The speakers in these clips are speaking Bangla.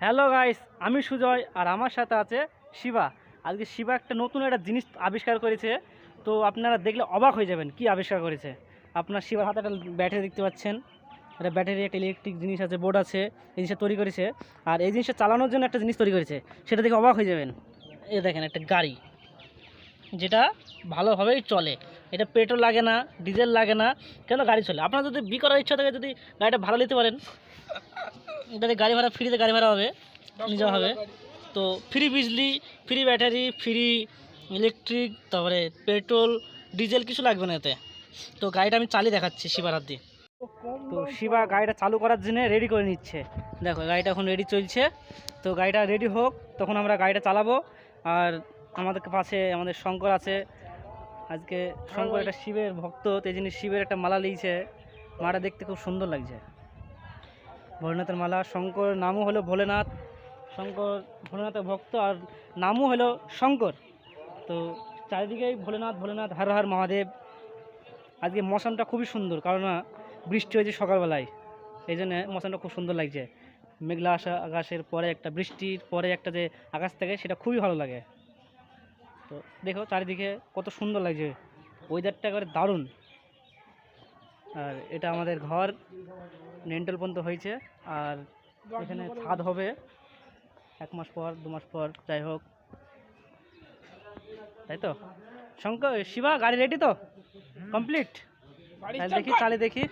হ্যালো গাইস আমি সুজয় আর আমার সাথে আছে শিবা। আজকে শিবা একটা নতুন একটা জিনিস আবিষ্কার করেছে। তো আপনারা দেখলে অবাক হয়ে যাবেন কি আবিষ্কার করেছে। আপনার শিবার হাতে একটা ব্যাটারি দেখতে পাচ্ছেন। একটা ব্যাটারি একটা ইলেকট্রিক জিনিস আছে বোর্ড আছে, এই জিনিসটা তৈরি করেছে। আর এই জিনিসটা চালানোর জন্য একটা জিনিস তৈরি করেছে। সেটা দেখে অবাক হয়ে যাবেন। এই দেখেন একটা গাড়ি। যেটা ভালোভাবেই চলে। এটা পেট্রোল লাগে না, ডিজেল লাগে না, কেন গাড়ি চলে? আপনার যদি বি করার ইচ্ছা থাকে, যদি গাড়িটা ভাড়া নিতে পারেন। গাড়ি ভাড়া ফ্রিতে গাড়ি ভাড়া হবে নিজে হবে। তো ফ্রি বিজলি ফ্রি ব্যাটারি ফ্রি ইলেকট্রিক তারপরে পেট্রোল ডিজেল কিছু লাগবে না এতে। তো গাড়িটা আমি চালিয়ে দেখাচ্ছি শিবার হাত দিয়ে তো শিবা গাড়িটা চালু করার জন্য রেডি করে নিচ্ছে। দেখো, গাড়িটা এখন রেডি চলছে। তো গাড়িটা রেডি হোক, তখন আমরা গাড়িটা চালাবো। আর আমাদের পাশে আমাদের শঙ্কর আছে। আজকে শঙ্কর একটা শিবের ভক্ত তো এই জন্য শিবের একটা মালা লিয়েছে মাটা দেখতে খুব সুন্দর লাগছে। ভোলেনাথের মালা শঙ্কর নামও হলো ভোলেনাথ। শঙ্কর ভোলেনাথের ভক্ত আর নামও হলো শঙ্কর। তো চারিদিকেই ভোলেনাথ ভোলেনাথ হর হর মহাদেব। আজকে মৌসুমটা খুবই সুন্দর কারণ না বৃষ্টি হয়েছে সকালবেলায়। এই জন্য মৌসুমটা খুব সুন্দর লাগছে। মেঘলা আসা আকাশের পরে একটা বৃষ্টির পরে একটা যে আকাশ থাকে সেটা খুবই ভালো লাগে। তো দেখো চারিদিকে কত সুন্দর লাগছে। ওয়েদারটা একেবারে দারুণ। আর এটা আমাদের ঘর নেন্টাল পর্যন্ত হয়েছে। আর এখানে ছাদ হবে এক মাস পর দু মাস পর যাই হোক। তাই তো? শঙ্কর শিবা গাড়ি রেডি তো? কমপ্লিট তাহলে দেখি চালে। দেখি।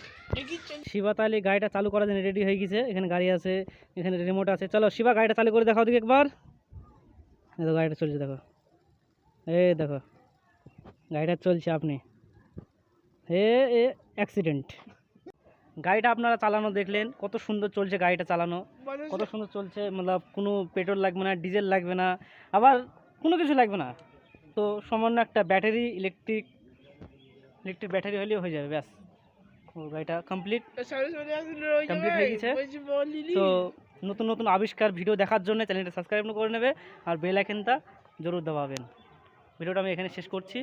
শিবা তাহলে গাড়িটা চালু করার জন্য রেডি হয়ে গেছে। এখানে গাড়ি আছে এখানে রিমোট আছে। চলো শিবা গাড়িটা চালু করে দেখাও দিকে একবার। গাড়িটা চলছে দেখো। এই দেখো গাড়িটা চলছে আপনি। হে এ অ্যাক্সিডেন্ট গাড়িটা আপনারা চালানো দেখলেন কত সুন্দর চলছে গাড়িটা চালানো। কত সুন্দর চলছে মতলব কোনো পেট্রোল লাগবে না ডিজেল লাগবে না আবার কোনো কিছু লাগবে না। তো সামান্য একটা ব্যাটারি ইলেকট্রিক ইলেকট্রিক ব্যাটারি হলেও হয়ে যাবে ব্যাস। গাড়িটা কমপ্লিট কমপ্লিট হয়ে গেছে তো নতুন নতুন আবিষ্কার ভিডিও দেখার জন্য চ্যানেলটা সাবস্ক্রাইব করে নেবে আর বেল আইকনটা জরুর দবাবেন ভিডিওটা আমি এখানে শেষ করছি।